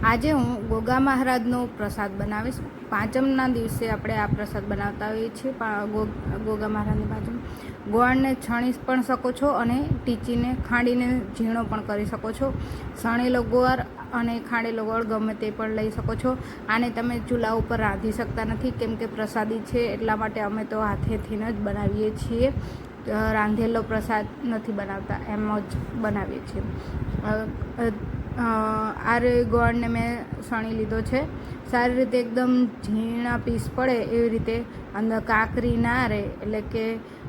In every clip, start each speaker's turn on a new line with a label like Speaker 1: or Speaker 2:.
Speaker 1: આજે હું ગોગા મહારાજનો પ્રસાદ બનાવીશ. પાંચમના દિવસે આપણે આ પ્રસાદ બનાવતા હોઈએ છીએ ગોગા મહારાજની પાંચમ ગોળને છણી પણ શકો છો અને ટીચીને ખાંડીને ઝીણો પણ કરી શકો છો. સણેલો ગોળ અને ખાંડેલો ગોળ ગમે તે પણ લઈ શકો છો. આને તમે ચૂલા ઉપર રાંધી શકતા નથી, કેમ કે પ્રસાદી છે એટલા માટે અમે તો હાથેથી જ બનાવીએ છીએ. રાંધેલો પ્રસાદ નથી બનાવતા, એમ જ બનાવીએ છીએ. આ ગોળને મેં સણી લીધો છે. સારી રીતે એકદમ ઝીણા પીસ પડે એવી રીતે, અંદર કાકરી ના રહે એટલે કે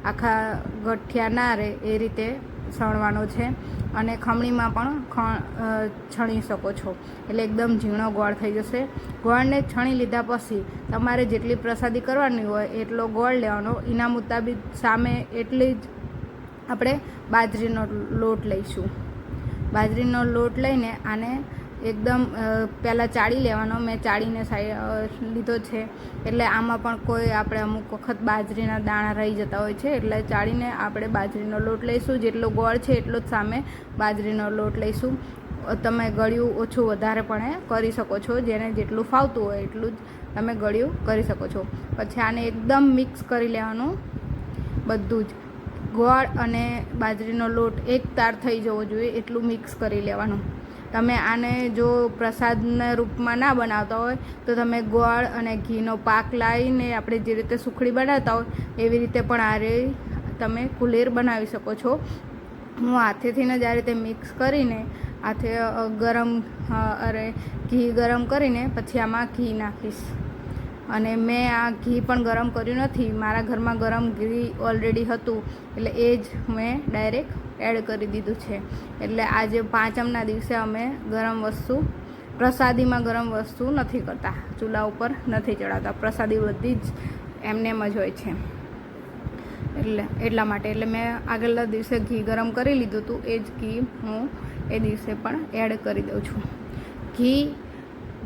Speaker 1: આખા ગઠિયા ના રહે એ રીતે સણવાનો છે અને ખમણીમાં પણ છણી શકો છો. એટલે એકદમ ઝીણો ગોળ થઈ જશે. ગોળને છણી લીધા પછી તમારે જેટલી પ્રસાદી કરવાની હોય એટલો ગોળ લેવાનો. એના મુતાબિક સામે એટલી જ આપણે બાજરીનો લોટ લઈશું. બાજરીનો લોટ લઈને આને એકદમ પહેલાં ચાળી લેવાનો. મેં ચાળીને સાઈ લીધો છે. એટલે આમાં પણ કોઈ આપણે અમુક વખત બાજરીના દાણા રહી જતા હોય છે. એટલે ચાળીને આપણે બાજરીનો લોટ લઈશું. જેટલો ગોળ છે એટલો જ સામે બાજરીનો લોટ લઈશું. તમે ગળ્યું ઓછું વધારે પણ કરી શકો છો. જેને જેટલું ફાવતું હોય એટલું જ તમે ગળ્યું કરી શકો છો. પછી આને એકદમ મિક્સ કરી લેવાનું. બધું જ. ગોળ અને બાજરીનો લોટ એક તાર થઈ જવો જોઈએ એટલું મિક્સ કરી લેવાનું. તમે આને જો પ્રસાદના રૂપમાં ના બનાવતા હોય, તો તમે ગોળ અને ઘીનો પાક લાવીને આપણે જે રીતે સુખડી બનાવતા હોય, એવી રીતે પણ આ રે તમે કુલેર બનાવી શકો છો. હું હાથેથીને જ આ રીતે મિક્સ કરીને, હાથે ગરમ અરે ઘી ગરમ કરીને પછી આમાં ઘી નાખીશ. અને મેં આ ઘી પણ ગરમ કર્યું નથી. મારા ઘરમાં ગરમ ઘી ઓલરેડી હતું. એટલે એ જ મેં ડાયરેક્ટ એડ કરી દીધું છે. એટલે આજે પાંચમના દિવસે અમે ગરમ વસ્તુ, પ્રસાદીમાં ગરમ વસ્તુ નથી કરતા. ચૂલા ઉપર નથી ચડાવતા. પ્રસાદી બધી જ એમને એમ જ હોય છે. એટલે એટલા માટે. એટલે મેં આગળના દિવસે ઘી ગરમ કરી લીધું હતું. એ જ ઘી હું એ દિવસે પણ એડ કરી દઉં છું. ઘી,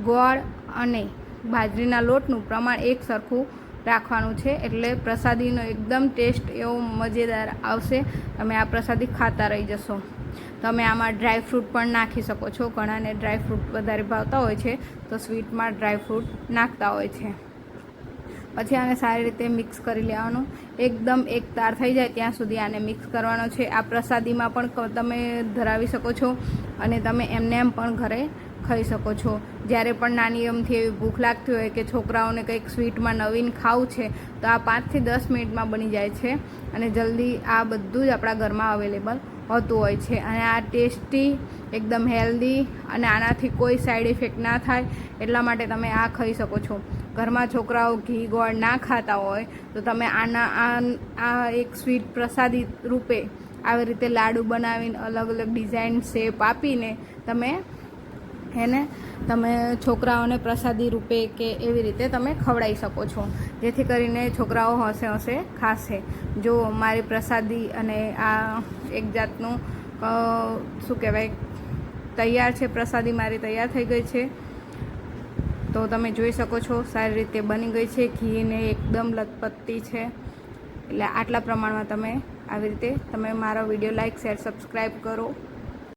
Speaker 1: ગોળ અને બાજરીના લોટનું પ્રમાણ એક સરખું રાખવાનું છે એટલે પ્રસાદીનો એકદમ ટેસ્ટ એવો મજેદાર આવશે. તમે આ પ્રસાદી ખાતા રહી જશો. તમે આમાં ડ્રાય ફ્રૂટ પણ નાખી શકો છો. ઘણાને ડ્રાયફ્રૂટ વધારે ભાવતા હોય છે, તો સ્વીટમાં ડ્રાય ફ્રૂટ નાખતા હોય છે. પછી આને સારી રીતે મિક્સ કરી લેવાનું. એકદમ એક તાર થઈ જાય ત્યાં સુધી આને મિક્સ કરવાનો છે. આ પ્રસાદીમાં પણ તમે ધરાવી શકો છો અને તમે એમને એમ પણ ઘરે ખાઈ શકો છો. જ્યારે પણ નાની અમથી એવી ભૂખ લાગતી હોય કે છોકરાઓને કંઈક સ્વીટમાં નવીન ખાવું છે, તો આ પાંચથી દસ મિનિટમાં બની જાય છે અને જલ્દી આ બધું જ આપણા ઘરમાં અવેલેબલ હોતું હોય છે. અને આ ટેસ્ટી, એકદમ હેલ્ધી અને આનાથી કોઈ સાઈડ ઇફેક્ટ ના થાય એટલા માટે તમે આ ખાઈ શકો છો. ઘરમાં છોકરાઓ ઘી ગોળ ના ખાતા હોય, તો તમે આના, આ એક સ્વીટ પ્રસાદી રૂપે આવી રીતે લાડુ બનાવીને અલગ અલગ ડિઝાઇન શેપ આપીને તમે એને તમે છોકરાઓને પ્રસાદી રૂપે કે એવી રીતે તમે ખવડાવી શકો છો. જેથી કરીને છોકરાઓ હસે હસે ખાશે. જો મારી પ્રસાદી અને આ એક જાતનું શું કહેવાય, તૈયાર છે, પ્રસાદી મારી તૈયાર થઈ ગઈ છે, તો તમે જોઈ શકો છો, સારી રીતે બની ગઈ છે. ઘીને એકદમ લથપત્તી છે. એટલે આટલા પ્રમાણમાં તમે આવી રીતે તમે મારો વીડિયો લાઇક શેર, સબસ્ક્રાઈબ કરો.